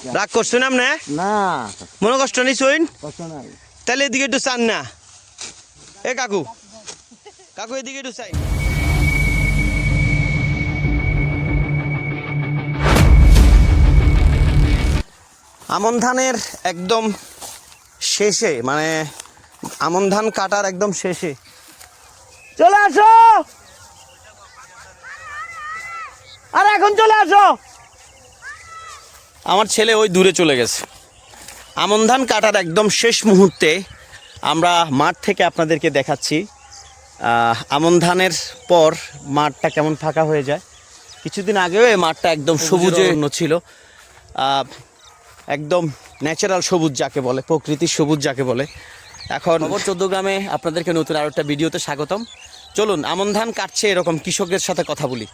রাগ করছেন আপনি? না। মনে কষ্ট নিছইন কষ্ট তাহলে এদিকে একটু চান না। এ কাকু। কাকু এদিকে একটু চাই। আমন ধানের একদম শেষে মানে আমন ধান কাটার একদম শেষে। চলে আসো! আর এখন চলে আসো! আমার ছেলে ওই দূরে চলে গেছে। আমন ধান কাটার একদম শেষ মুহূর্তে আমরা মাঠ থেকে আপনাদেরকে দেখাচ্ছি। আমন ধানের পর মাঠটা কেমন ফাঁকা হয়ে যায়। কিছুদিন আগেও এই মাঠটা একদম সবুজে ছিল। একদম ন্যাচারাল সবুজ যাকে বলে প্রকৃতির সবুজ যাকে বলে। এখন খবর চোদ্দ গ্রামে আপনাদেরকে নতুন আরও একটা ভিডিওতে স্বাগতম। চলুন আমন ধান কাটছে এরকম কৃষকের সাথে কথা বলি।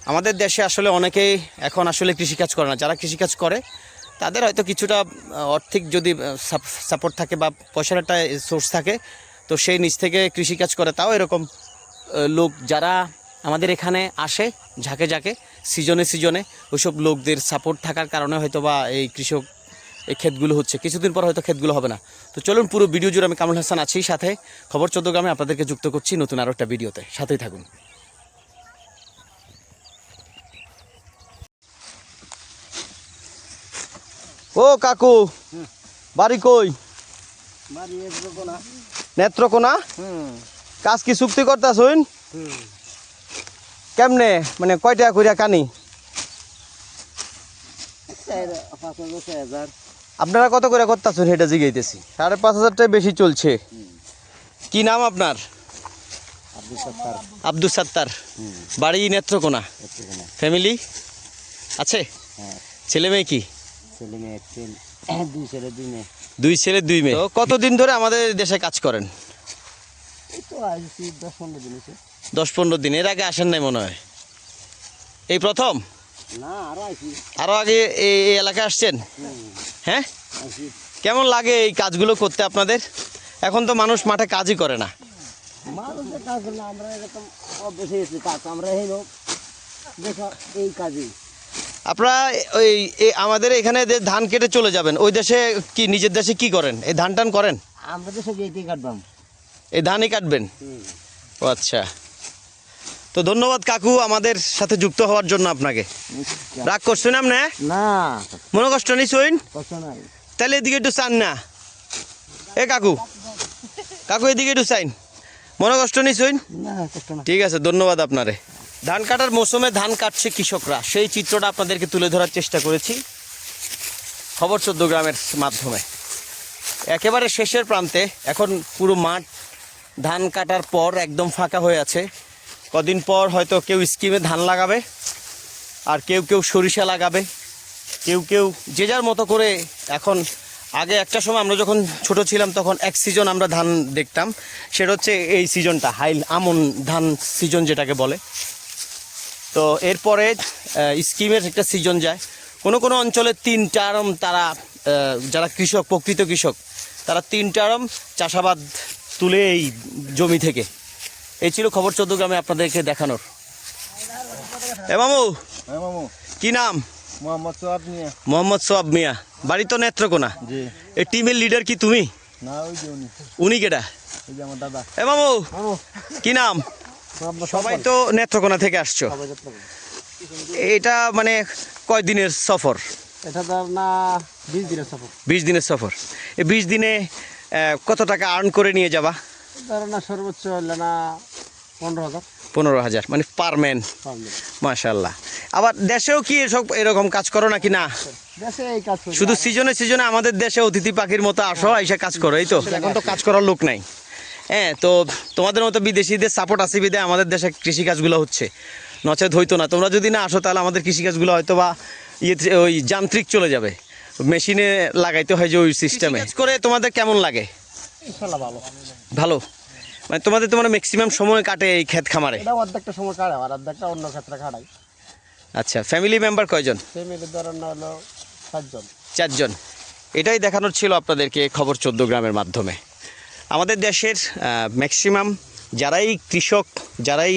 আমাদের দেশে আসলে অনেকেই এখন আসলে কৃষিকাজ করে না। যারা কৃষিকাজ করে তাদের হয়তো কিছুটা আহ, আর্থিক যদি সাপোর্ট থাকে বা পয়সার একটা সোর্স থাকে তো সেই নিচ থেকে কৃষিকাজ করে। তাও এরকম লোক যারা আমাদের এখানে আসে ঝাঁকে ঝাঁকে সিজনে সিজনে ওইসব লোকদের সাপোর্ট থাকার কারণে হয়তো বা এই কৃষক এই ক্ষেতগুলো হচ্ছে। কিছুদিন পর হয়তো ক্ষেতগুলো হবে না। তো চলুন পুরো ভিডিও জুড়ে আমি কামরুল হাসান আছি। সাথে খবর চোদ্দ গ্রামে আপনাদেরকে যুক্ত করছি নতুন আরও একটা ভিডিওতে। সাথেই থাকুন। ও কাকু বাড়ি কই? নেত্রকোনা। কাজ কি চুক্তি করতাছুন হুম। কেমনে? মানে কয়টা কইরা কানি? আপনারা কত করে করতেছেন সেটা জিগাইতেছি। সাড়ে পাঁচ হাজারটাই বেশি চলছে। কি নাম আপনার? আব্দুল সত্তার। বাড়ি নেত্রকোনা। ফ্যামিলি? আছে? হ্যাঁ। ছেলে মেয়ে কি? ছেলে মেয়ে এক ছেলে দুই ছেলে দুই মেয়ে। দুই ছেলে দুই মেয়ে। তো কতদিন ধরে আমাদের দেশে কাজ করেন? এই তো আসছি দশ পনেরো দিন হয়েছে। দশ পনেরো দিন এর আগে আসেন নাই মনে হয়? এই প্রথম? না আসি আরও আগে এই এই এলাকায় আসছেন? হ্যাঁ? কেমন লাগে এই কাজগুলো করতে আপনাদের? এখন তো মানুষ মাঠে কাজই করে না। মানুষের কাজ আমরা এরকম অভ্যেস হয়েছি কাজ আমরা হইল দেখো এই কাজই। আপনারা ওই আমাদের এখানে ধান কেটে চলে যাবেন ওই দেশে কি নিজের দেশে কি করেন? এই ধান টান করেন? আমরা কাটবাম। এই ধানই কাটবেন? ও আচ্ছা। তো ধন্যবাদ কাকু আমাদের সাথে যুক্ত হওয়ার জন্য আপনাকে। রাগ করছেন আপনি? না। মনে কষ্ট নিছইন কষ্ট তাহলে এদিকে একটু চান না। এ কাকু কাকু এদিকে একটু চাইন। মনে কষ্ট নিছইন না ঠিক আছে ধন্যবাদ আপনারে। ধান কাটার মৌসুমে ধান কাটছে কৃষকরা। সেই চিত্রটা আপনাদেরকে তুলে ধরার চেষ্টা করেছি। খবর চোদ্দ গ্রামের মাধ্যমে। একেবারে শেষের প্রান্তে এখন পুরো মাঠ ধান কাটার পর একদম ফাঁকা হয়ে আছে। কদিন পর হয়তো কেউ স্কিমে ধান লাগাবে, আর কেউ কেউ সরিষা লাগাবে, কেউ কেউ যে যার মতো করে এখন আগে একটা সময় আমরা যখন ছোট ছিলাম তখন এক সিজন আমরা ধান দেখতাম, সেটা হচ্ছে এই সিজনটা হাইল আমন ধান সিজন যেটাকে বলে। তো এরপরে স্কিমের একটা সিজন যায়। কোনো কোনো অঞ্চলে তিন টারম তারা যারা কৃষক প্রকৃত কৃষক তারা তিন টারম চাষাবাদ তুলে এই জমি থেকে। এই ছিল খবর চোদ্দ গ্রামে আপনাদেরকে দেখানোর। এ মামু কি নাম? মোহাম্মদ সোয়াব নিয়ে মোহাম্মদ সোয়াব মিয়া। বাড়ি তো নেত্রকোনা। এই টিমের লিডার কি তুমি? না উনি। কেটা এ মামু। কি নাম? সবাই তো নেত্রকোনা থেকে আসছো। এটা মানে কয় দিনের সফর? এটা ধর না বিশ দিনের সফর। বিশ দিনের সফর। এই বিশ দিনে কত টাকা আর্ন করে নিয়ে যাবা? ধর না সর্বোচ্চ হলে না পনেরো হাজার। পনেরো হাজার মানে পার ম্যান মাশাল্লাহ আবার দেশেও কি এসব এরকম কাজ করো নাকি না? দেশে এই কাজ শুধু সিজনে সিজনে আমাদের দেশে অতিথি পাখির মতো আসো এসে কাজ করো এই তো। এখন তো কাজ করার লোক নাই। হ্যাঁ তো তোমাদের মতো বিদেশিদের সাপোর্ট আছে বিদে আমাদের দেশে কৃষিকাজগুলো হচ্ছে। নচেত হইতো না। তোমরা যদি না আসো তাহলে আমাদের কৃষিকাজগুলো হয়তো বা ইয়ে ওই যান্ত্রিক চলে যাবে। মেশিনে লাগাইতে হয় যে ওই সিস্টেমে করে তোমাদের কেমন লাগে? ভালো। ভালো? মানে তোমাদের তো মানে ম্যাক্সিমাম সময় কাটে এই ক্ষেত খামারে। অর্ধেকটা সময় কাটাই আর অর্ধেকটা অন্য ক্ষেত্রে কাটাই আচ্ছা ফ্যামিলি মেম্বার কয়জন? ফ্যামিলি ধরেন না হলো সাতজন। চারজন। এটাই দেখানোর ছিল আপনাদেরকে খবর চোদ্দ গ্রামের মাধ্যমে। আমাদের দেশের ম্যাক্সিমাম যারাই কৃষক, যারাই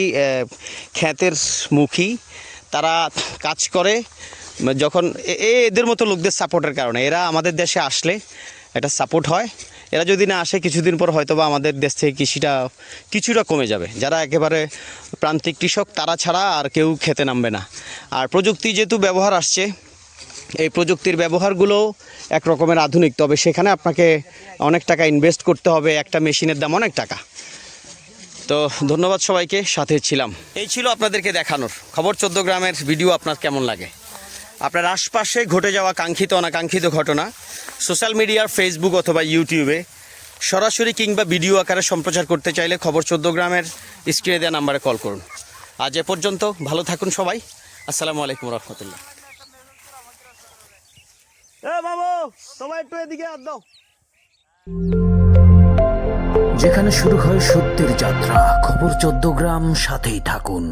ক্ষেতের মুখী, তারা কাজ করে, যখন এদের মতো লোকদের সাপোর্টের কারণে। এরা আমাদের দেশে আসলে একটা সাপোর্ট হয়। এরা যদি না আসে, কিছুদিন পর হয়তো বা আমাদের দেশ থেকে কৃষিটা কিছুটা কমে যাবে। যারা একেবারে প্রান্তিক কৃষক, তারা ছাড়া আর কেউ খেতে নামবে না। আর প্রযুক্তি যেহেতু ব্যবহার আসছে এই প্রযুক্তির ব্যবহারগুলো এক রকমের আধুনিক, তবে সেখানে আপনাকে অনেক টাকা ইনভেস্ট করতে হবে, একটা মেশিনের দাম অনেক টাকা। তো ধন্যবাদ সবাইকে, সাথে ছিলাম। এই ছিল আপনাদেরকে দেখানোর। খবর চোদ্দ গ্রামের ভিডিও আপনার কেমন লাগে? আপনার আশপাশে ঘটে যাওয়া কাঙ্ক্ষিত, অনাকাঙ্ক্ষিত ঘটনা সোশ্যাল মিডিয়ার ফেসবুক অথবা ইউটিউবে সরাসরি কিংবা ভিডিও আকারে সম্প্রচার করতে চাইলে খবর চোদ্দ গ্রামের স্ক্রিনে দেওয়া নাম্বারে কল করুন। আজ এ পর্যন্ত, ভালো থাকুন সবাই। আসসালামু আলাইকুম রহমতুল্লাহ। একটু এদিকে দাও। যেখানে শুরু হয় সত্যের যাত্রা খবর চোদ্দ গ্রাম সাথেই থাকুন।